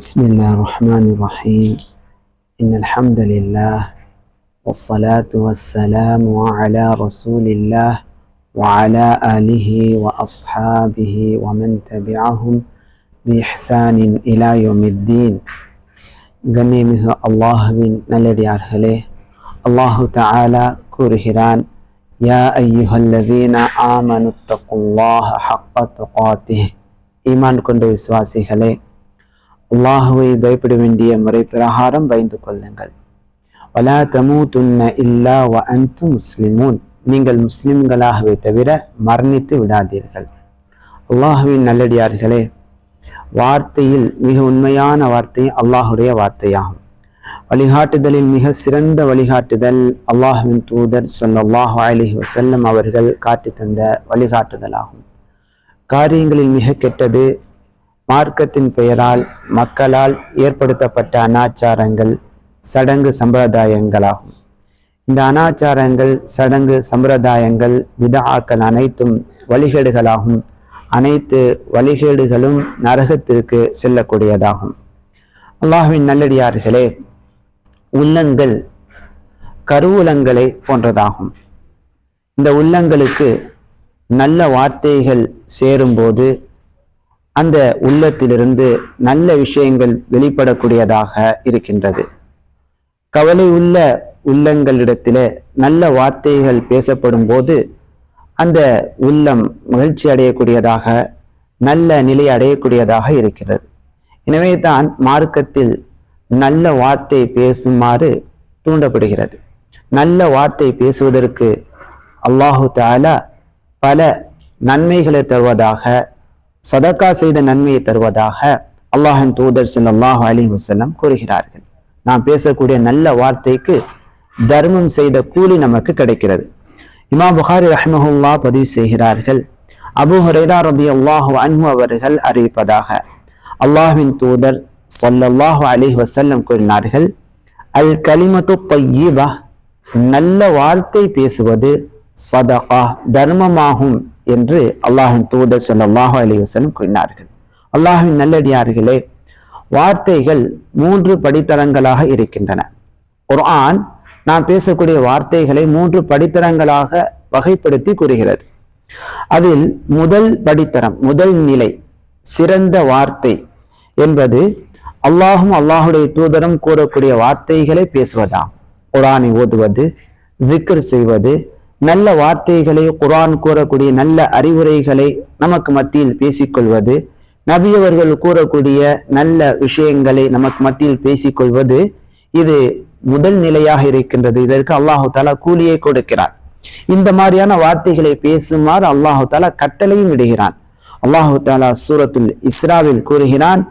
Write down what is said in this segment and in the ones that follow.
بسم الله الرحمن الرحيم إن الحمد لله والصلاة والسلام على رسول الله وعلى آله وأصحابه ومن تبعهم بإحسان إلى يوم الدين கண்ணியமிகு அல்லாஹுவின் நல்லடியார்களே அல்லாஹு தஆலா கூறுகிறான் யா ஐயுஹல்லதீன ஆமனு தக்குல்லாஹ ஹக்க துகாத்திஹ் ஈமான் கொண்ட விசுவாசிகளே அல்லாஹுவை பயப்பட வேண்டிய முறை பிரகாரம் பயந்து கொள்ளுங்கள். வலா தமூதுன்ன இல்லா வ அந்து முஸ்லிமூன். நீங்கள் முஸ்லிம்களாகவே தவிர மரணித்து விடாதீர்கள். அல்லாஹுவின் நல்லடியார்களே வார்த்தையில் மிக உண்மையான வார்த்தை அல்லாஹுடைய வார்த்தையாகும். வழிகாட்டுதலில் மிக சிறந்த வழிகாட்டுதல் அல்லாஹுவின் தூதர் சொல்லாஹு அலிஹி வசல்லம் அவர்கள் காட்டி தந்த வழிகாட்டுதலாகும். காரியங்களில் மிக கெட்டது மார்க்கத்தின் பெயரால் மக்களால் ஏற்படுத்தப்பட்ட அனாச்சாரங்கள் சடங்கு சம்பிரதாயங்களாகும். இந்த அனாச்சாரங்கள் சடங்கு சம்பிரதாயங்கள் விதாக்கள் அனைத்தும் வழிகேடுகளாகும். அனைத்து வழிகேடுகளும் நரகத்திற்கு செல்லக்கூடியதாகும். அல்லாஹ்வின் நல்லடியார்களே உள்ளங்கள் கருவூலங்களை போன்றதாகும். இந்த உள்ளங்களுக்கு நல்ல வார்த்தைகள் சேரும்போது அந்த உள்ளத்திலிருந்து நல்ல விஷயங்கள் வெளிப்படக்கூடியதாக இருக்கின்றது. கவலை உள்ள உள்ளங்களிடத்திலே நல்ல வார்த்தைகள் பேசப்படும் போது அந்த உள்ளம் மகிழ்ச்சி அடையக்கூடியதாக நல்ல நிலை அடையக்கூடியதாக இருக்கிறது. எனவே தான் மார்க்கத்தில் நல்ல வார்த்தை பேசுமாறு தூண்டப்படுகிறது. நல்ல வார்த்தை பேசுவதற்கு அல்லாஹு தாலா பல நன்மைகளை தருவதாக சதக்கா செய்த நன்மையை தருவதாக அல்லாஹின் தூதர் ஸல்லல்லாஹு அலி வசல்லம் கூறுகிறார்கள். நாம் பேசக்கூடிய நல்ல வார்த்தைக்கு தர்மம் செய்த கூலி நமக்கு கிடைக்கிறது. இமாம் புகாரி ரஹ்மஹுல்லா பதிவு செய்கிறார்கள். அபு ஹுரைரா ரலியல்லாஹு அன்ஹு அவர்கள் அறிவிப்பதாக அல்லாஹின் தூதர் ஸல்லல்லாஹு அலி வசல்லம் கூறினார்கள் அல் கலிமத்து தய்யிபா நல்ல வார்த்தை பேசுவது சதகா தர்மமாகும். என்று அல்லாஹின் தூதர் ஸல்லல்லாஹு அலைஹி வஸல்லம் கூறினார்கள். அல்லாஹின் நல்லடியார்களே வார்த்தைகள் மூன்று படித்தரங்களாக இருக்கின்றன. ஒரு ஆண் நாம் பேசக்கூடிய வார்த்தைகளை மூன்று படித்தரங்களாக வகைப்படுத்தி கூறுகிறது. அதில் முதல் படித்தரம் முதல் நிலை சிறந்த வார்த்தை என்பது அல்லாஹும் அல்லாஹுடைய தூதரும் கூறக்கூடிய வார்த்தைகளை பேசுவதாம். குரானை ஓதுவது திக்ர் செய்வது நல்ல வார்த்தைகளை குரான் கூறக்கூடிய நல்ல அறிவுரைகளை நமக்கு மத்தியில் பேசிக்கொள்வது நபியவர்கள் கூறக்கூடிய நல்ல விஷயங்களை நமக்கு மத்தியில் பேசிக்கொள்வது இது முதல் நிலையாக இருக்கின்றது. இதற்கு அல்லாஹு தாலா கூலியை கொடுக்கிறார் இந்த மாதிரியான வார்த்தைகளை பேசுமாறு அல்லாஹு தாலா கட்டளையும் இடுகிறான் அல்லாஹு தாலா சூரத்துல் இஸ்ராவில் கூறுகிறான்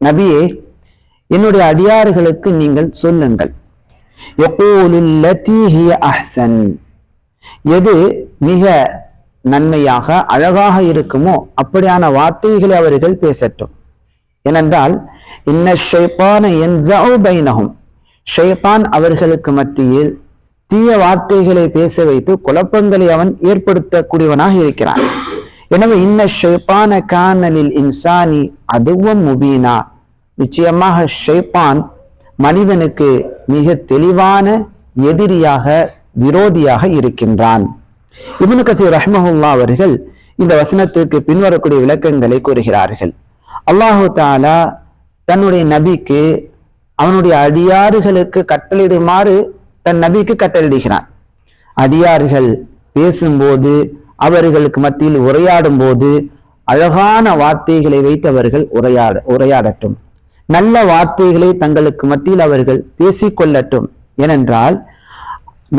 நபியே என்னுடைய அடியாறுகளுக்கு நீங்கள் சொல்லுங்கள். அஹ்சன் எது மிக நன்மையாக அழகாக இருக்குமோ அப்படியான வார்த்தைகளை அவர்கள் பேசட்டும். ஏனென்றால் இன்ன ஷைத்தான பைனகும் ஷைத்தான் அவர்களுக்கு மத்தியில் தீய வார்த்தைகளை பேச வைத்து குழப்பங்களை அவன் ஏற்படுத்தக்கூடியவனாக இருக்கிறான். எனவே இன்ன ஷைத்தான கானலில் இன்சானி அதுவும் முபீனா. நிச்சயமாக ஷைத்தான் மனிதனுக்கு மிக தெளிவான எதிரியாக விரோதியாக இருக்கின்றான். இபுனு கசீர் ரஹ்மஹுல்லா அவர்கள் இந்த வசனத்துக்கு பின்வரக்கூடிய விளக்கங்களை கூறுகிறார்கள். அல்லாஹு தாலா தன்னுடைய நபிக்கு அவனுடைய அடியாறுகளுக்கு கட்டளிடுமாறு தன் நபிக்கு கட்டளிடுகிறான் அடியார்கள் பேசும்போது அவர்களுக்கு மத்தியில் உரையாடும் போது அழகான வார்த்தைகளை வைத்து அவர்கள் உரையாட உரையாடட்டும். நல்ல வார்த்தைகளை தங்களுக்கு மத்தியில் அவர்கள் பேசிக்கொள்ளட்டும். ஏனென்றால்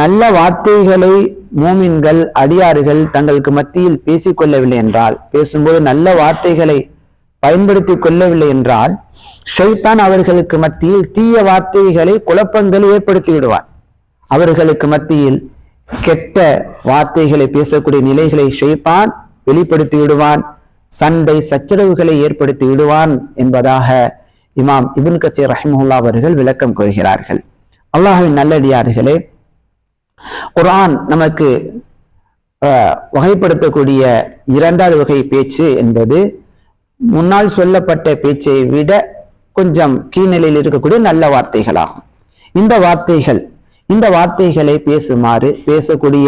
நல்ல வார்த்தைகளை மூமின்கள் அடியாறுகள் தங்களுக்கு மத்தியில் பேசிக்கொள்ளவில்லை என்றால் பேசும்போது நல்ல வார்த்தைகளை பயன்படுத்தி கொள்ளவில்லை என்றால் ஷைத்தான் அவர்களுக்கு மத்தியில் தீய வார்த்தைகளை குழப்பங்களை ஏற்படுத்தி விடுவார். அவர்களுக்கு மத்தியில் கெட்ட வார்த்தைகளை பேசக்கூடிய நிலைகளை ஷைத்தான் வெளிப்படுத்தி விடுவான். சண்டை சச்சரவுகளை ஏற்படுத்தி விடுவான் என்பதாக இமாம் இபுன் கசீர் ரஹிமுல்லா அவர்கள் விளக்கம் கூறுகிறார்கள். அல்லாஹின் நல்லடியார்களே குரான் நமக்கு வகைப்படுத்தக்கூடிய இரண்டாவது வகை பேச்சு என்பது முன்னால் சொல்லப்பட்ட பேச்சை விட கொஞ்சம் கீழ்நிலையில் இருக்கக்கூடிய நல்ல வார்த்தைகளாகும். இந்த வார்த்தைகள் இந்த வார்த்தைகளை பேசுமாறு பேசக்கூடிய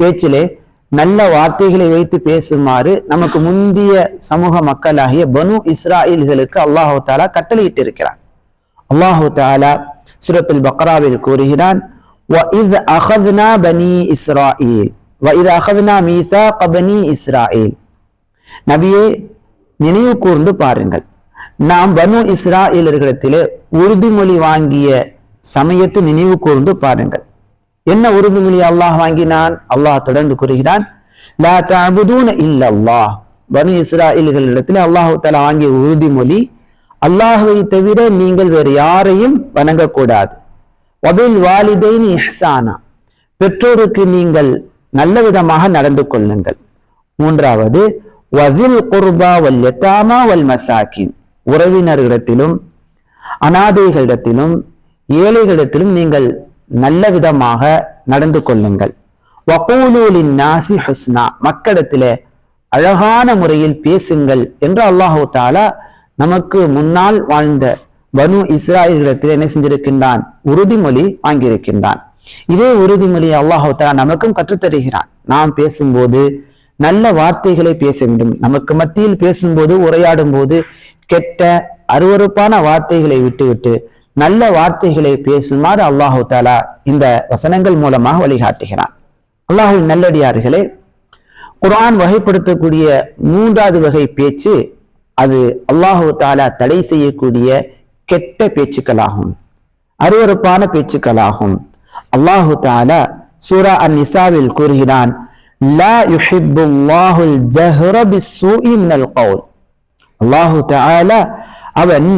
பேச்சிலே நல்ல வார்த்தைகளை வைத்து பேசுமாறு நமக்கு முந்திய சமூக மக்களாகிய பனு இஸ்ராயில்களுக்கு அல்லாஹு தாலா கட்டளையிட்டு இருக்கிறான் அல்லாஹு தாலா சுரத்துல் பக்ராவில் கூறுகிறான் وَإِذْ أَخَذْنَا بَنِي إِسْرَائِيلَ وَإِذْ أَخَذْنَا مِيثَاقَ بَنِي إِسْرَائِيلَ நபியே நினைவு கூர்ந்து பாருங்கள் நாம் பனு இஸ்ராயலர்களிடத்திலே உறுதிமொழி வாங்கிய சமயத்தை நினைவு கூர்ந்து பாருங்கள் என்ன உறுதிமொழி அல்லாஹ் வாங்கினான்? அல்லாஹ் தொடர்ந்து கூறுகிறான் லா தஅபுதூன இல்லல்லாஹ். பனு இஸ்ராயல்களிடத்தில் அல்லாஹு தஆலா வாங்கிய உறுதிமொழி அல்லாஹுவை தவிர நீங்கள் வேறு யாரையும் வணங்கக்கூடாது. வபில் வாலிதைன் இஹ்சானா. பெற்றோருக்கு நீங்கள் நல்ல விதமாக நடந்து கொள்ளுங்கள். மூன்றாவது வதில் குர்பா வல் எத்தாமா வல் மசாக்கின் உறவினர்களிடத்திலும் அனாதைகளிடத்திலும் ஏழைகளிடத்திலும் நீங்கள் நல்ல விதமாக நடந்து கொள்ளுங்கள். வகூலூலின் நாசி ஹுஸ்னா மக்களிடத்திலே அழகான முறையில் பேசுங்கள் என்று அல்லாஹு தாலா நமக்கு முன்னால் வாழ்ந்த பனு இஸ்ராயலிடத்தில் என்ன செஞ்சிருக்கின்றான்? உறுதிமொழி வாங்கியிருக்கின்றான். இதே உறுதிமொழி அல்லாஹு தாலா நமக்கும் கற்றுத்தருகிறான். நாம் பேசும்போது நல்ல வார்த்தைகளை பேச வேண்டும். நமக்கு மத்தியில் பேசும்போது உரையாடும் போது கெட்ட அருவருப்பான வார்த்தைகளை விட்டுவிட்டு நல்ல வார்த்தைகளை பேசுமாறு அல்லாஹு தாலா இந்த வசனங்கள் மூலமாக வழிகாட்டுகிறான். அல்லாஹின் நல்லடியார்களே குரான் வகைப்படுத்தக்கூடிய மூன்றாவது வகை பேச்சு அது அல்லாஹு தாலா தடை செய்யக்கூடிய கெட்ட பேச்சுக்களாகும் அருவருப்பான பேச்சுக்களாகும். அல்லாஹு தாலா சூரா அன் நிசாவில் கூறுகிறான் லா யுஹிப்புல்லாஹுல் ஜஹ்ர பிஸ்ஸூஇ மினல் கவுல். அல்லாஹு தஆலா அவன்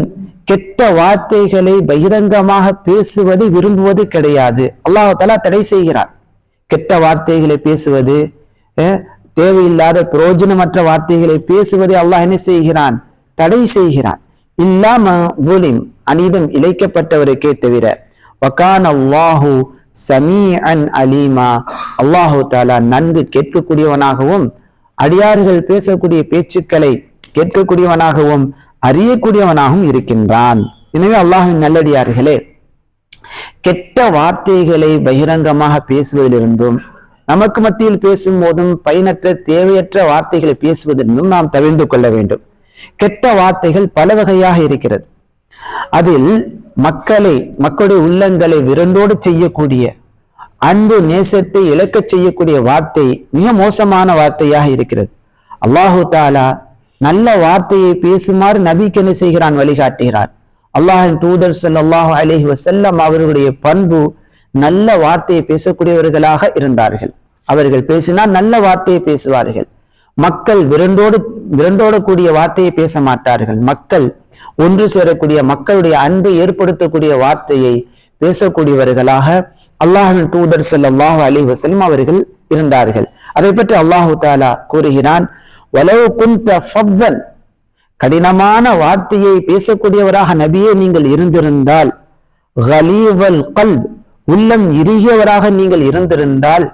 கெட்ட வார்த்தைகளை பகிரங்கமாக பேசுவதை விரும்புவது கிடையாது. அல்லாஹாலா தடை செய்கிறான். கெட்ட வார்த்தைகளை பேசுவது தேவையில்லாத பிரயோஜனமற்ற வார்த்தைகளை பேசுவதை அல்லாஹ் என்ன செய்கிறான்? தடை செய்கிறான். இல்லாம துலிம் அநீதம் இழைக்கப்பட்டவருக்கே தவிர வகான் சமீ அன் அலீமா அல்லாஹு தாலா நன்கு கேட்கக்கூடியவனாகவும் அடியார்கள் பேசக்கூடிய பேச்சுக்களை கேட்கக்கூடியவனாகவும் அறியக்கூடியவனாகவும் இருக்கின்றான். எனவே அல்லாஹின் நல்லடியார்களே கெட்ட வார்த்தைகளை பகிரங்கமாக பேசுவதிலிருந்தும் நமக்கு மத்தியில் பேசும் போதும் பயனற்ற தேவையற்ற வார்த்தைகளை பேசுவதிலிருந்தும் நாம் தவிர்ந்து கொள்ள வேண்டும். கெட்ட வார்த்தைகள் பல வகையாக இருக்கிறது. அதில் மக்களை மக்களுடைய உள்ளங்களை விரண்டோடு செய்யக்கூடிய அன்பு நேசத்தை இழக்கச் செய்யக்கூடிய வார்த்தை மிக மோசமான வார்த்தையாக இருக்கிறது. அல்லாஹு தாலா நல்ல வார்த்தையை பேசுமாறு நபிக்கு என்ன செய்கிறான்? வழிகாட்டுகிறான். அல்லாஹின் தூதர் சல்லாஹ் அலஹி வசல்லம் அவர்களுடைய பண்பு நல்ல வார்த்தையை பேசக்கூடியவர்களாக இருந்தார்கள். அவர்கள் பேசினால் நல்ல வார்த்தையை பேசுவார்கள். மக்கள் விரண்டோடு கூடிய வார்த்தையை பேச மாட்டார்கள். மக்கள் ஒன்று சேரக்கூடிய மக்களுடைய அன்பை ஏற்படுத்தக்கூடிய வார்த்தையை பேசக்கூடியவர்களாக அல்லாஹின் தூதர் சல்லாஹ் அலி வசல்லம் அவர்கள் இருந்தார்கள். அதை பற்றி அல்லாஹு தாலா கூறுகிறான் வலவு குந்த ஃபவ்வன் கடினமான வார்த்தையை பேசக்கூடியவராக நபியே நீங்கள் இருந்திருந்தால் ஹலீவல் கல் உள்ளம் இறுகியவராக நீங்கள் இருந்திருந்தால்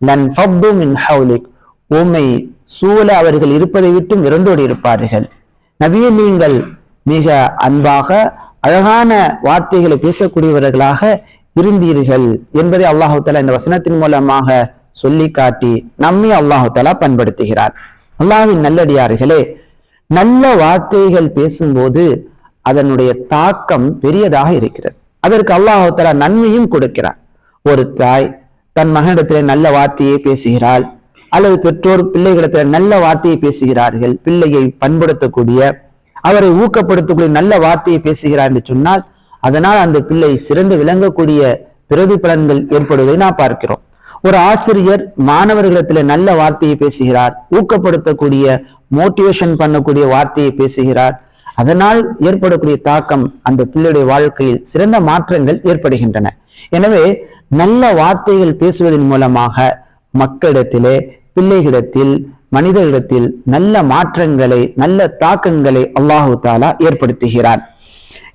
லன் ஃபப்து மின் ஹவுலிக் உம்மை சூழ அவர்கள் இருப்பதை விட்டும் விரண்டோடி இருப்பார்கள். நபியே நீங்கள் மிக அன்பாக அழகான வார்த்தைகளை பேசக்கூடியவர்களாக இருந்தீர்கள் என்பதை அல்லாஹு தஆலா இந்த வசனத்தின் மூலமாக சொல்லி காட்டி நம்மை அல்லாஹு தஆலா பண்படுத்துகிறார். அல்லாவின் நல்லடியார்களே நல்ல வார்த்தைகள் பேசும்போது அதனுடைய தாக்கம் பெரியதாக இருக்கிறது. அதற்கு அல்லாஹால நன்மையும் கொடுக்கிறார் ஒரு தாய் தன் மகனிடத்தில் நல்ல வார்த்தையை பேசுகிறாள் அல்லது பெற்றோர் பிள்ளைகளிடத்தில் நல்ல வார்த்தையை பேசுகிறார்கள் பிள்ளையை பண்படுத்தக்கூடிய அவரை ஊக்கப்படுத்தக்கூடிய நல்ல வார்த்தையை பேசுகிறார் என்று சொன்னால் அதனால் அந்த பிள்ளை சிறந்து விளங்கக்கூடிய பிரதிபலன்கள் ஏற்படுவதை நாம் பார்க்கிறோம். ஒரு ஆசிரியர் மாணவர்களிடத்துல நல்ல வார்த்தையை பேசுகிறார் ஊக்கப்படுத்தக்கூடிய மோட்டிவேஷன் பண்ணக்கூடிய வார்த்தையை பேசுகிறார். அதனால் ஏற்படக்கூடிய தாக்கம் அந்த பிள்ளையுடைய வாழ்க்கையில் சிறந்த மாற்றங்கள் ஏற்படுகின்றன. எனவே நல்ல வார்த்தைகள் பேசுவதன் மூலமாக மக்களிடத்திலே பிள்ளைகளிடத்தில் மனிதர்களிடத்தில் நல்ல மாற்றங்களை நல்ல தாக்கங்களை அல்லாஹு தாலா ஏற்படுத்துகிறார்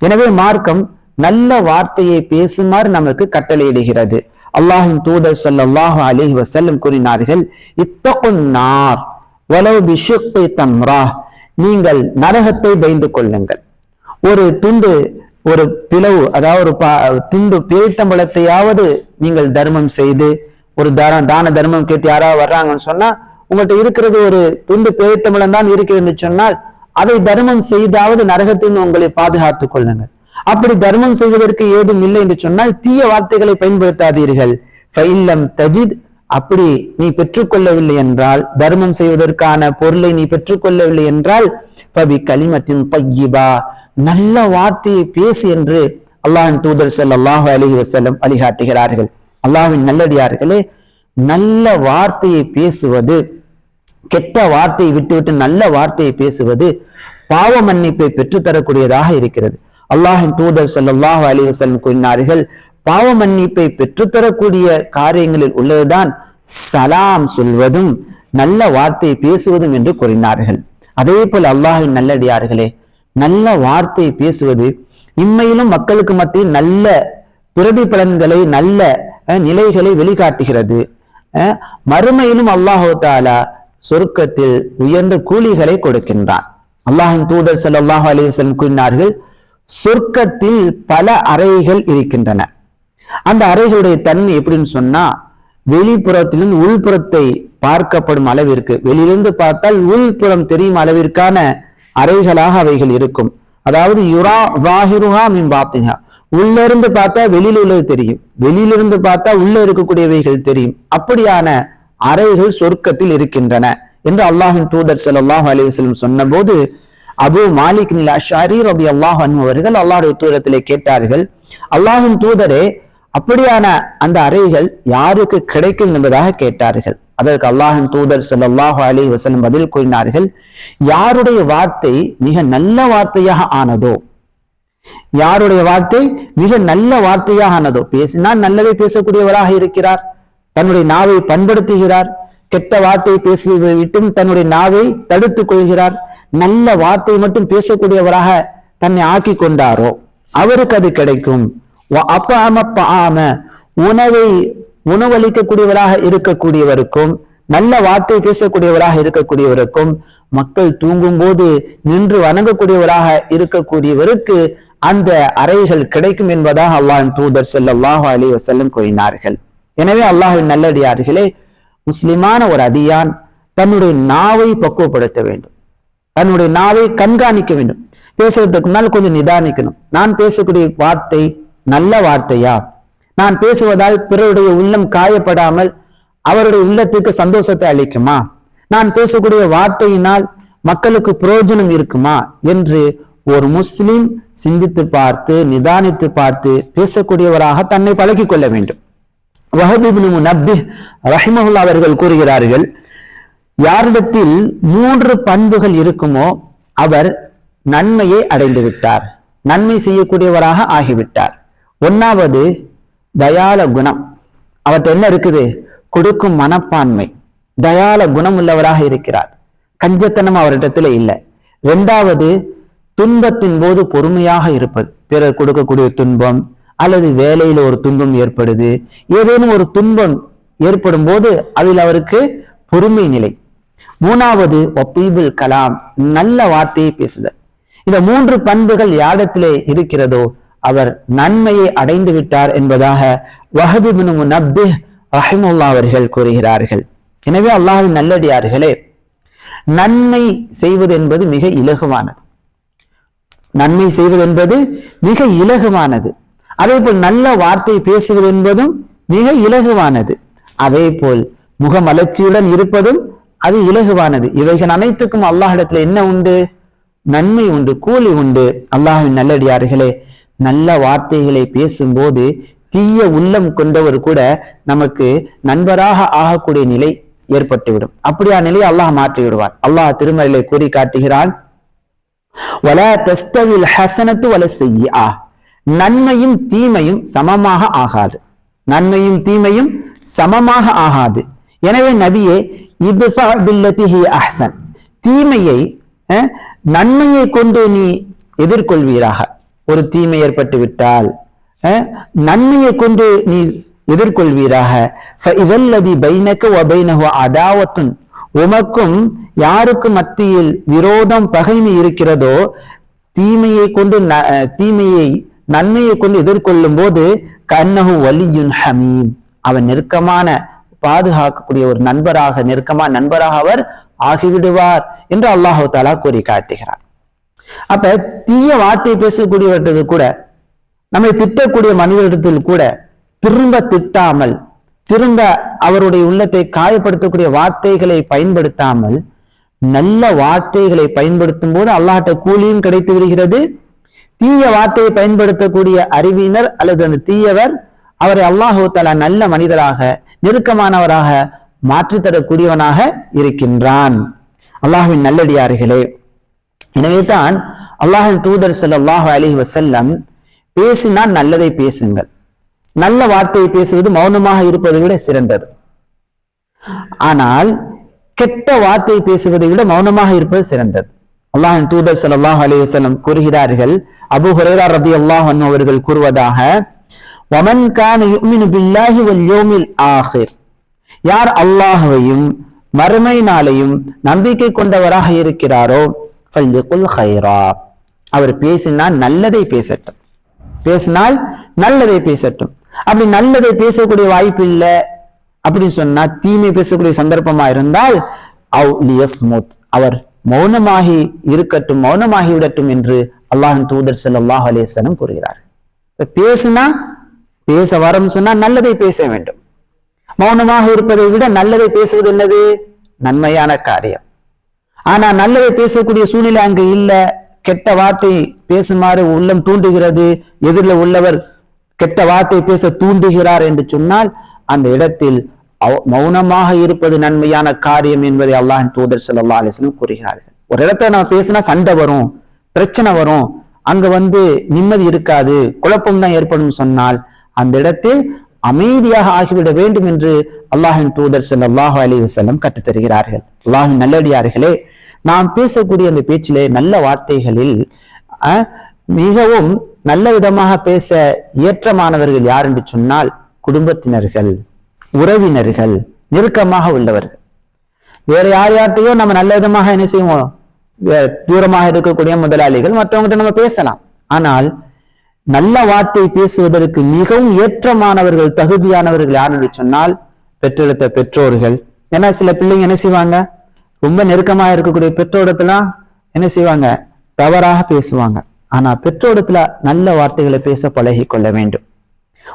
எனவே மார்க்கம் நல்ல வார்த்தையை பேசுமாறு நமக்கு கட்டளையிடுகிறது. அல்லாஹின் தூதர் சல்லாஹு அலிஹி வசல்லம் கூறினார்கள் இத்தகுன் நார் வலவ் பிஷிக்கி தம்ரா நீங்கள் நரகத்தை பயந்து கொள்ளுங்கள். ஒரு துண்டு ஒரு பிளவு அதாவது ஒரு பா துண்டு பிரித்தம்பளத்தையாவது நீங்கள் தர்மம் செய்து ஒரு தான தான தர்மம் கேட்டு யாராவது வர்றாங்கன்னு சொன்னா உங்கள்கிட்ட இருக்கிறது ஒரு துண்டு பிரித்தம்பளம் தான் இருக்கிறதுன்னு சொன்னால் அதை தர்மம் செய்தாவது நரகத்தின் உங்களை பாதுகாத்துக் கொள்ளுங்கள். அப்படி தர்மம் செய்வதற்கு ஏதும் இல்லை என்று சொன்னால் தீய வார்த்தைகளை பயன்படுத்தாதீர்கள். ஃபைல்லம் தஜித் அப்படி நீ பெற்றுக்கொள்ளவில்லை என்றால் தர்மம் செய்வதற்கான பொருளை நீ பெற்றுக்கொள்ளவில்லை என்றால் பபி கலிமத்தின் பையிபா நல்ல வார்த்தையை பேசு என்று அல்லாஹின் தூதர் ஸல்லல்லாஹு அலைஹி வசல்லம் வழிகாட்டுகிறார்கள். அல்லாஹின் நல்லடியார்களே நல்ல வார்த்தையை பேசுவது கெட்ட வார்த்தையை விட்டுவிட்டு நல்ல வார்த்தையை பேசுவது பாவ மன்னிப்பை பெற்றுத்தரக்கூடியதாக இருக்கிறது. அல்லாஹின் தூதர் ஸல்லல்லாஹு அலி வஸல்லம் கூறினார்கள் பாவ மன்னிப்பை பெற்றுத்தரக்கூடிய காரியங்களில் உள்ளதுதான் சலாம் சொல்வதும் நல்ல வார்த்தை பேசுவதும் என்று கூறினார்கள். அதே போல் அல்லாஹின் நல்லடியார்களே நல்ல வார்த்தை பேசுவது இம்மையிலும் மக்களுக்கு மத்தியில் நல்ல பிரதிபலன்களை நல்ல நிலைகளை வெளிக்காட்டுகிறது. மறுமையிலும் அல்லாஹோ தாலா சொர்க்கத்தில் உயர்ந்த கூலிகளை கொடுக்கின்றான். அல்லாஹின் தூதர் ஸல்லல்லாஹு அல்லாஹு வஸல்லம் கூறினார்கள் சொர்க்கத்தில் பல அறைகள் இருக்கின்றன. அந்த அறைகளுடைய தன்மை எப்படின்னு சொன்னா வெளிப்புறத்திலிருந்து உள்புறத்தை பார்க்கப்படும் அளவிற்கு. வெளியிலிருந்து பார்த்தால் உள்புறம் தெரியும் அளவிற்கான அறைகளாக அவைகள் இருக்கும். அதாவது யுரா வாஹிருஹா மின் பாத்தினா உள்ள இருந்து பார்த்தா வெளியில் உள்ளது தெரியும். வெளியிலிருந்து பார்த்தா உள்ள இருக்கக்கூடியவைகள் தெரியும். அப்படியான அறைகள் சொர்க்கத்தில் இருக்கின்றன என்று அல்லாஹின் தூதர் ஸல்லல்லாஹு அலிவசலம் வஸல்லம் சொன்னபோது அபு மாலிக் நிலா ஷாரி ரதி அல்லாஹ் அவர்கள் அல்லாஹுடைய தூதரத்திலே கேட்டார்கள். அல்லாஹின் தூதரே அப்படியான அந்த அறைகள் யாருக்கு கிடைக்கும் என்பதாக கேட்டார்கள். அதற்கு அல்லாஹின் தூதர் சல்லாஹு அலி வசலம் பதில் கூறினார்கள் யாருடைய வார்த்தை மிக நல்ல வார்த்தையாக ஆனதோ யாருடைய வார்த்தை மிக நல்ல வார்த்தையாக ஆனதோ பேசினால் நல்லதை பேசக்கூடியவராக இருக்கிறார் தன்னுடைய நாவை பண்படுத்துகிறார் கெட்ட வார்த்தை பேசியதை விட்டும் தன்னுடைய நாவை தடுத்துக் கொள்கிறார் நல்ல வார்த்தை மட்டும் பேசக்கூடியவராக தன்னை ஆக்கி கொண்டாரோ அவருக்கு அது கிடைக்கும். அப்பாம அத்அம உணவை உணவளிக்கக்கூடியவராக இருக்கக்கூடியவருக்கும் நல்ல வார்த்தை பேசக்கூடியவராக இருக்கக்கூடியவருக்கும் மக்கள் தூங்கும் போது நின்று வணங்கக்கூடியவராக இருக்கக்கூடியவருக்கு அந்த அறைகள் கிடைக்கும் என்பதாக அல்லாஹின் தூதர் ஸல்லல்லாஹு அலி வசல்லம் கூறினார்கள். எனவே அல்லாஹின் நல்லடியார்களே முஸ்லிமான ஒரு அடியான் தன்னுடைய நாவை பக்குவப்படுத்த வேண்டும். தன்னுடைய நாவை கண்காணிக்க வேண்டும். பேசுறதுக்கு முன்னால் கொஞ்சம் நிதானிக்கணும். நான் பேசக்கூடிய வார்த்தை நல்ல வார்த்தையா? நான் பேசுவதால் பிறருடைய உள்ளம் காயப்படாமல் அவருடைய உள்ளத்துக்கு சந்தோஷத்தை அளிக்குமா? நான் பேசக்கூடிய வார்த்தையினால் மக்களுக்கு பிரயோஜனம் இருக்குமா? என்று ஒரு முஸ்லிம் சிந்தித்து பார்த்து நிதானித்து பார்த்து பேசக்கூடியவராக தன்னை பழகி கொள்ள வேண்டும். வஹபிபின் நபி ரஹிமஹுல்லா அவர்கள் கூறுகிறார்கள் யாரிடத்தில் மூன்று பண்புகள் இருக்குமோ அவர் நன்மையை அடைந்து விட்டார் நன்மை செய்யக்கூடியவராக ஆகிவிட்டார். ஒன்னாவது தயால குணம். அவர்கிட்ட என்ன இருக்குது? கொடுக்கும் மனப்பான்மை. தயால குணம் உள்ளவராக இருக்கிறார். கஞ்சத்தனம் அவரிடத்துல இல்லை. ரெண்டாவது துன்பத்தின் போது பொறுமையாக இருப்பது. பிறர் கொடுக்கக்கூடிய துன்பம் அல்லது வேலையில ஒரு துன்பம் ஏற்படுது. ஏதேனும் ஒரு துன்பம் ஏற்படும் போது அதில் அவருக்கு பொறுமை நிலை. மூணாவது ஒத்தீபுல் கலாம் நல்ல வார்த்தையை பேசுதல். இந்த மூன்று பண்புகள் யாரிடத்திலே இருக்கிறதோ அவர் நன்மையை அடைந்து விட்டார் என்பதாக வஹபிபின் முனப்பி ரஹிமுல்லா அவர்கள் கூறுகிறார்கள். எனவே அல்லாஹின் நல்லடியார்களே நன்மை செய்வது என்பது மிக இலகுவானது. நன்மை செய்வது என்பது மிக இலகுவானது. அதே போல் நல்ல வார்த்தை பேசுவது என்பதும் மிக இலகுவானது. அதே போல் முகமலர்ச்சியுடன் இருப்பதும் அது இலகுவானது. இவைகள் அனைத்துக்கும் அல்லாஹிடத்துல என்ன உண்டு? நன்மை உண்டு கூலி உண்டு. அல்லாஹின் நல்லடியார்களே நல்ல வார்த்தைகளை பேசும்போது தீய உள்ளம் கொண்டவர் கூட நமக்கு நண்பராக ஆகக்கூடிய நிலை ஏற்பட்டுவிடும். அப்படியா நிலையை அல்லாஹ் மாற்றி விடுவார் அல்லாஹ் திருமறையிலே கூறி காட்டுகிறான் தஸ்தவில் ஹசனத்து வல செய்யா நன்மையும் தீமையும் சமமாக ஆகாது. நன்மையும் தீமையும் சமமாக ஆகாது. எனவே நபியே இதுஃபா பில்லத்தி ஹி அஹ்சன். தீமையை நன்மையை கொண்டு நீ எதிர்கொள்வீராக. ஒரு தீமை ஏற்பட்டு விட்டால் நன்மையை கொண்டு நீ எதிர்கொள்வீராக. இதல்லதி பைனக்கு ஒபைனகு அதாவத்துன் உமக்கும் யாருக்கும் மத்தியில் விரோதம் பகைமை இருக்கிறதோ தீமையை கொண்டு தீமையை நன்மையை கொண்டு எதிர்கொள்ளும் போது கண்ணகு வலியுன் ஹமீம். அவன் நெருக்கமான பாதுகாக்கக்கூடிய ஒரு நண்பராக நெருக்கமா நண்பராக அவர் ஆகிவிடுவார் என்று அல்லாஹு தாலா கூறி காட்டுகிறார் அப்ப தீய வார்த்தை பேசக்கூடியவற்றது கூட நம்மை திட்டக்கூடிய மனிதரிடத்தில் கூட திரும்ப திட்டாமல் திரும்ப அவருடைய உள்ளத்தை காயப்படுத்தக்கூடிய வார்த்தைகளை பயன்படுத்தாமல் நல்ல வார்த்தைகளை பயன்படுத்தும் போது அல்லாஹ்ட்ட கூலியும் கிடைத்து விடுகிறது. தீய வார்த்தையை பயன்படுத்தக்கூடிய அறிவினர் அல்லது அந்த தீயவர் அவரை அல்லாஹு தலா நல்ல மனிதராக நெருக்கமானவராக மாற்றித்தரக்கூடியவனாக இருக்கின்றான். அல்லாஹுவின் நல்லடியார்களே எனவே தான் அல்லாஹின் தூதர் சல்லாஹ் அலி வசல்லம் பேசினால் நல்லதை பேசுங்கள். நல்ல வார்த்தையை பேசுவது மௌனமாக இருப்பதை விட சிறந்தது. ஆனால் கெட்ட வார்த்தையை பேசுவதை விட மௌனமாக இருப்பது சிறந்தது. அல்லாஹின் தூதர் சல்லாஹ் அலி வஸல்லம் கூறுகிறார்கள் அபு ஹுரேரா ரதி அல்லாஹ் அவர்கள் கூறுவதாக வமன் கான யுமினு பில்லாஹி வல் யௌமில் ஆஹிர் யார் அல்லாஹ்வையும் மறுமை நாளையும் நம்பிக்கை கொண்டவராக இருக்கிறாரோ ஃபல்யகுல் ஹைரா அவர் பேசினால் நல்லதை பேசட்டும். பேசினால் நல்லதை பேசட்டும். அப்படி நல்லதை பேசக்கூடிய வாய்ப்பு இல்லை அப்படின்னு சொன்னா தீமை பேசக்கூடிய சந்தர்ப்பமா இருந்தால் அவ் லியஸ்முத். அவர் மௌனமாகி இருக்கட்டும் மௌனமாகி விடட்டும் என்று அல்லாஹின் தூதர் ஸல்லல்லாஹு அலைஹி கூறுகிறார். பேசினா பேசுனா பேச வரம் சொன்னால் நல்லதை பேச வேண்டும். மௌனமாக இருப்பதை விட நல்லதை பேசுவது என்னது? நன்மையான காரியம். ஆனா நல்லதை பேசக்கூடிய சூழ்நிலை அங்கு இல்ல. கெட்ட வார்த்தை பேசுமாறு உள்ளம் தூண்டுகிறது. எதிரில் உள்ளவர் கெட்ட வார்த்தை பேச தூண்டுகிறார் என்று சொன்னால் அந்த இடத்தில் அவ- மௌனமாக இருப்பது நன்மையான காரியம் என்பதை அல்லாஹின் தூதர் ஸல்லல்லாஹு அலைஹி கூறுகிறார்கள். ஒரு இடத்த நான் பேசினா சண்டை வரும் பிரச்சனை வரும். அங்க வந்து நிம்மதி இருக்காது குழப்பம் தான் ஏற்படும் சொன்னால் அந்த இடத்தில் அமைதியாக ஆகிவிட வேண்டும் என்று அல்லாஹின் தூதர் செல் அலைஹி அலி வசல்லம் கற்றுத்தருகிறார்கள். அல்லாஹின் நல்லடியார்களே நாம் பேசக்கூடிய அந்த பேச்சிலே நல்ல வார்த்தைகளில் அஹ், மிகவும் நல்ல விதமாக பேச ஏற்றமானவர்கள் யார் என்று சொன்னால் குடும்பத்தினர்கள் உறவினர்கள் நெருக்கமாக உள்ளவர்கள். வேற யார் யார்ட்டையோ நம்ம நல்ல விதமாக என்ன செய்வோம்? தூரமாக இருக்கக்கூடிய முதலாளிகள் மற்றவங்ககிட்ட நம்ம பேசலாம். ஆனால் நல்ல வார்த்தை பேசுவதற்கு மிகவும் ஏற்றமானவர்கள் தகுதியானவர்கள் யார் சொன்னால் பெற்றெடுத்த பெற்றோர்கள். ஏன்னா சில பிள்ளைங்க என்ன செய்வாங்க? ரொம்ப நெருக்கமா இருக்கக்கூடிய பெற்றோடத்தெல்லாம் என்ன செய்வாங்க? தவறாக பேசுவாங்க. ஆனா பெற்றோடத்துல நல்ல வார்த்தைகளை பேச பழகி கொள்ள வேண்டும்.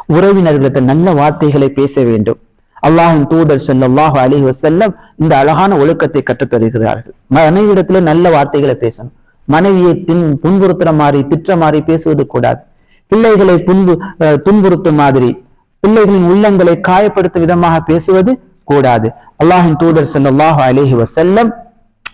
உறவினர்களிடத்தில் நல்ல வார்த்தைகளை பேச வேண்டும். அல்லாஹின் தூதர் செல்லாஹு அலைஹி வசல்லம் இந்த அழகான ஒழுக்கத்தை கற்றுத் தருகிறார்கள் மனைவிடத்துல நல்ல வார்த்தைகளை பேசணும். மனைவியை தின் புண்புறுத்துற மாதிரி திட்டுற மாதிரி பேசுவது கூடாது. பிள்ளைகளை புன்பு அஹ், துன்புறுத்தும் மாதிரி பிள்ளைகளின் உள்ளங்களை காயப்படுத்தும் விதமாக பேசுவது கூடாது. அல்லாஹின் தூதர் செல்லாஹு அலேஹி வசல்லம்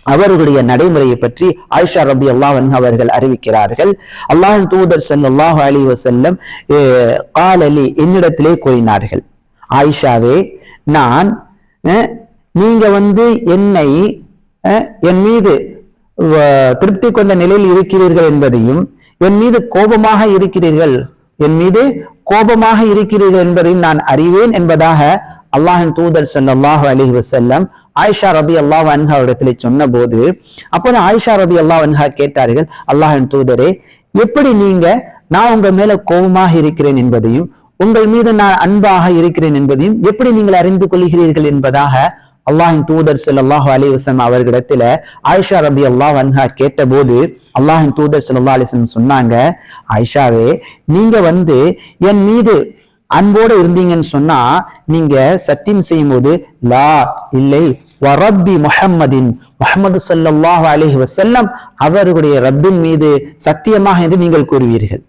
அவர்களுடைய நடைமுறையை பற்றி ஆயிஷா ரபி அல்லாஹ் அவர்கள் அறிவிக்கிறார்கள். அல்லாஹின் தூதர் செல்லாஹு அலி வசல்லம் அஹ், காலலி என்னிடத்திலே கூறினார்கள். ஆயிஷாவே நான் அஹ், நீங்க வந்து என்னை அஹ், என் மீது வ- திருப்தி கொண்ட நிலையில் இருக்கிறீர்கள் என்பதையும் என் மீது கோபமாக இருக்கிறீர்கள்? என் மீது கோபமாக இருக்கிறீர்கள் என்பதையும் நான் அறிவேன் என்பதாக அல்லாஹின் தூதர் சொல்லாஹு அலைஹி வசல்லம் ஆயிஷா ரதி அல்லாஹ் அன்ஹா இடத்திலே சொன்னபோது அப்போது ஆயிஷா ரதி அல்லாஹ் அன்ஹா கேட்டார்கள் அல்லாஹின் தூதரே எப்படி நீங்க நான் உங்க மேல கோபமாக இருக்கிறேன் என்பதையும் உங்கள் மீது நான் அன்பாக இருக்கிறேன் என்பதையும் எப்படி நீங்கள் அறிந்து கொள்கிறீர்கள் என்பதாக அல்லாஹின் தூதர் ஸல்லல்லாஹு அலைஹி வஸல்லம் அவர்களிடத்துல ஆயிஷா ரதி அல்லாஹ் அன்ஹா கேட்டபோது அல்லாஹின் தூதர் ஸல்லல்லாஹு அலைஹி சொன்னாங்க ஆயிஷாவே நீங்க வந்து என் மீது அன்போடு இருந்தீங்கன்னு சொன்னா நீங்க சத்தியம் செய்யும் போது லா இல்லை வரப்பி முஹம்மதின். முஹம்மது சல்லாஹு அலிஹி வசல்லம் அவர்களுடைய ரப்பின் மீது சத்தியமாக என்று நீங்கள் கூறுவீர்கள்.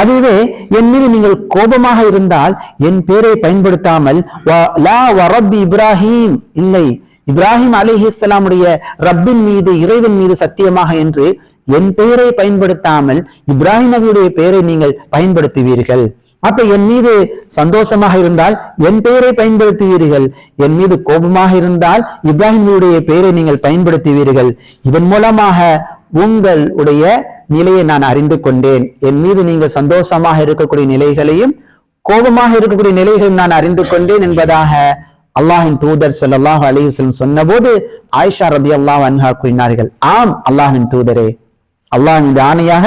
அதுவே என் மீது நீங்கள் கோபமாக இருந்தால் என் பேரை பயன்படுத்தாமல் இப்ராஹிம் இல்லை. இப்ராஹிம் அலிஹிஸ்லாமுடைய ரப்பின் மீது இறைவன் மீது சத்தியமாக என்று என் பெயரை பயன்படுத்தாமல் இப்ராஹிம் நபியுடைய பெயரை நீங்கள் பயன்படுத்துவீர்கள். அப்ப என் மீது சந்தோஷமாக இருந்தால் என் பெயரை பயன்படுத்துவீர்கள். என் மீது கோபமாக இருந்தால் இப்ராஹிம் நபியுடைய பெயரை நீங்கள் பயன்படுத்துவீர்கள். இதன் மூலமாக உங்களுடைய நிலையை நான் அறிந்து கொண்டேன். என் மீது நீங்கள் சந்தோஷமாக இருக்கக்கூடிய நிலைகளையும் கோபமாக இருக்கக்கூடிய நிலைகளையும் நான் அறிந்து கொண்டேன் என்பதாக அல்லாஹின் தூதர் ஸல்லல்லாஹு அலைஹி வஸல்லம் சொன்னபோது ஆயிஷா ரதியல்லாஹு அன்ஹா கூறினார்கள். ஆம் அல்லாஹின் தூதரே. அல்லாஹ் மீது ஆணையாக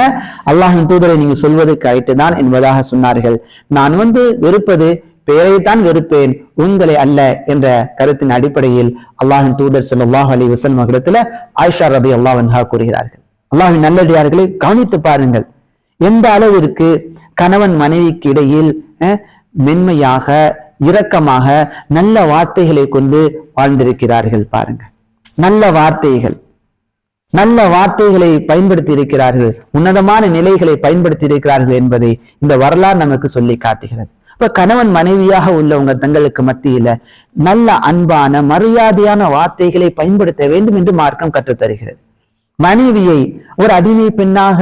அல்லாஹின் தூதரை நீங்க சொல்வது கரெக்டு தான் என்பதாக சொன்னார்கள். நான் வந்து வெறுப்பது பெயரைத்தான் வெறுப்பேன் உங்களை அல்ல என்ற கருத்தின் அடிப்படையில் அல்லாஹின் தூதர் சொல்லாஹ் அலி வஸல்லம் இடத்துல ஆயிஷா ரதி அல்லாஹன்ஹா கூறுகிறார்கள். அல்லாஹின் நல்லடியார்களை கவனித்து பாருங்கள். எந்த அளவிற்கு கணவன் மனைவிக்கு இடையில் மென்மையாக இரக்கமாக நல்ல வார்த்தைகளை கொண்டு வாழ்ந்திருக்கிறார்கள் பாருங்க நல்ல வார்த்தைகள். நல்ல வார்த்தைகளை பயன்படுத்தி இருக்கிறார்கள். உன்னதமான நிலைகளை பயன்படுத்தி இருக்கிறார்கள் என்பதை இந்த வரலாறு நமக்கு சொல்லி காட்டுகிறது. இப்ப கணவன் மனைவியாக உள்ளவங்க தங்களுக்கு மத்தியில நல்ல அன்பான மரியாதையான வார்த்தைகளை பயன்படுத்த வேண்டும் என்று மார்க்கம் கற்றுத்தருகிறது. மனைவியை ஒரு அடிமை பெண்ணாக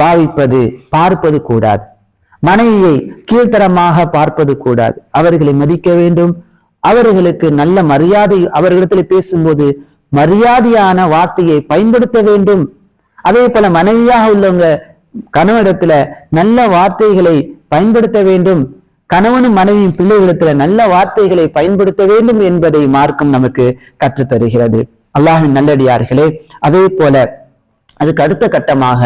பாவிப்பது பார்ப்பது கூடாது. மனைவியை கீழ்த்தரமாக பார்ப்பது கூடாது. அவர்களை மதிக்க வேண்டும். அவர்களுக்கு நல்ல மரியாதை அவர்களிடத்தில் பேசும்போது மரியாதையான வார்த்தையை பயன்படுத்த வேண்டும். அதே போல மனைவியாக உள்ளவங்க கணவனிடத்துல நல்ல வார்த்தைகளை பயன்படுத்த வேண்டும். கணவனும் மனைவியும் பிள்ளைகளிடத்துல நல்ல வார்த்தைகளை பயன்படுத்த வேண்டும் என்பதை மார்க்கம் நமக்கு கற்றுத்தருகிறது. அல்லாஹின் நல்லடியார்களே அதே போல அதுக்கு அடுத்த கட்டமாக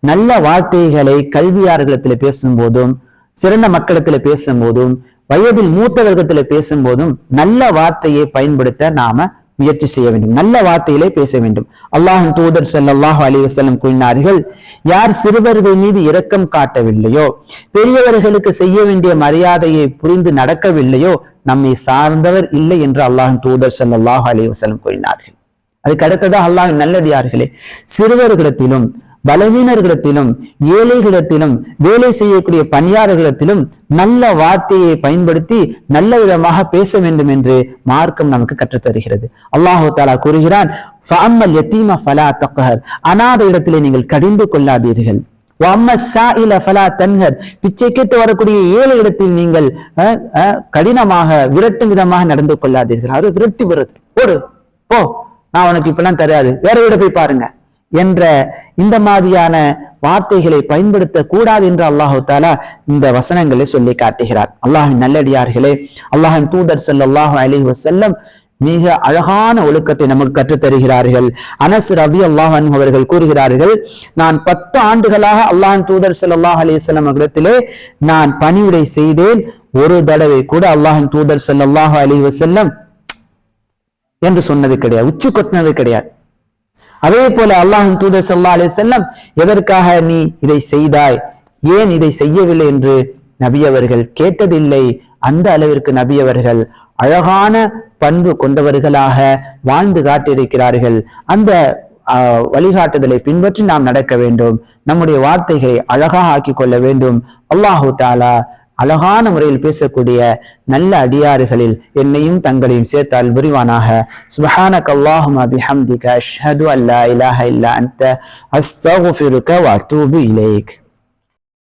நல்ல வார்த்தைகளை கல்வியார்களிடத்துல பேசும்போதும் சிறந்த மக்களிடத்துல பேசும்போதும் வயதில் மூத்தவர்களிடத்துல பேசும்போதும் நல்ல வார்த்தையை பயன்படுத்த நாம முயற்சி செய்ய வேண்டும். நல்ல வார்த்தையிலே பேச வேண்டும். அல்லாஹின் தூதர் செல்லல்லாஹு அலைஹி கூறினார்கள் யார் சிறுவர்கள் மீது இரக்கம் காட்டவில்லையோ பெரியவர்களுக்கு செய்ய வேண்டிய மரியாதையை புரிந்து நடக்கவில்லையோ நம்மை சார்ந்தவர் இல்லை என்று அல்லாஹின் தூதர் செல்லல்லாஹு அலைஹி கூறினார்கள். அதுக்கு அடுத்ததாக அல்லாஹ் நல்லடியார்களே சிறுவர்களிடத்திலும் பலவீனர்களிடத்திலும் ஏழைகளிடத்திலும் வேலை செய்யக்கூடிய பணியாளர்களிடத்திலும் நல்ல வார்த்தையை பயன்படுத்தி நல்ல விதமாக பேச வேண்டும் என்று மார்க்கம் நமக்கு கற்றுத் தருகிறது. அல்லாஹு தாலா கூறுகிறான் அனாத இடத்திலே நீங்கள் கடிந்து கொள்ளாதீர்கள். பிச்சை கேட்டு வரக்கூடிய ஏழை இடத்தில் நீங்கள் அஹ், அஹ், கடினமாக விரட்டும் விதமாக நடந்து கொள்ளாதீர்கள். அது விரட்டி வருது ஒரு போ. நான் உனக்கு இப்பெல்லாம் தெரியாது. வேற வீட போய் பாருங்க. என்ற இந்த மாதிரியான வார்த்தைகளை பயன்படுத்த கூடாது என்று அல்லாஹு தாலா இந்த வசனங்களை சொல்லி காட்டுகிறார். அல்லாஹின் நல்லடியார்களே அல்லாஹின் தூதர் ஸல்லல்லாஹு அலி வசல்லம் மிக அழகான ஒழுக்கத்தை நமக்கு கற்றுத் தருகிறார்கள் அனஸ் ரதி அல்லாஹ் அவர்கள் கூறுகிறார்கள் நான் பத்து ஆண்டுகளாக அல்லாஹின் தூதர் ஸல்லல்லாஹு அலைஹி வஸல்லம் இடத்திலே நான் பணிவிடை செய்தேன். ஒரு தடவை கூட அல்லாஹின் தூதர் ஸல்லல்லாஹு அலி வசல்லம் என்று சொன்னது கிடையாது உச்சி கொட்டினது கிடையாது. அதே போல அல்லாஹின் தூதர் ஸல்லல்லாஹு அலே செல்லம் எதற்காக நீ இதை செய்தாய்? ஏன் இதை செய்யவில்லை என்று நபி அவர்கள் கேட்டதில்லை. அந்த அளவிற்கு நபி அவர்கள் அழகான பண்பு கொண்டவர்களாக வாழ்ந்து காட்டியிருக்கிறார்கள். அந்த வழிகாட்டுதலை பின்பற்றி நாம் நடக்க வேண்டும். நம்முடைய வார்த்தைகளை அழகாக ஆக்கிக் கொள்ள வேண்டும். அல்லாஹு தாலா அழகான முறையில் பேசக்கூடிய நல்ல அடியாறுகளில் என்னையும் தங்களையும் சேர்த்தால் புரிவானாக. சுபஹானக அல்லாஹும பிஹம்திக அஷ்ஹது அல்லா இலாஹ இல்லா அந்த அஸ்தக்ஃபிருக வ அத்தூபு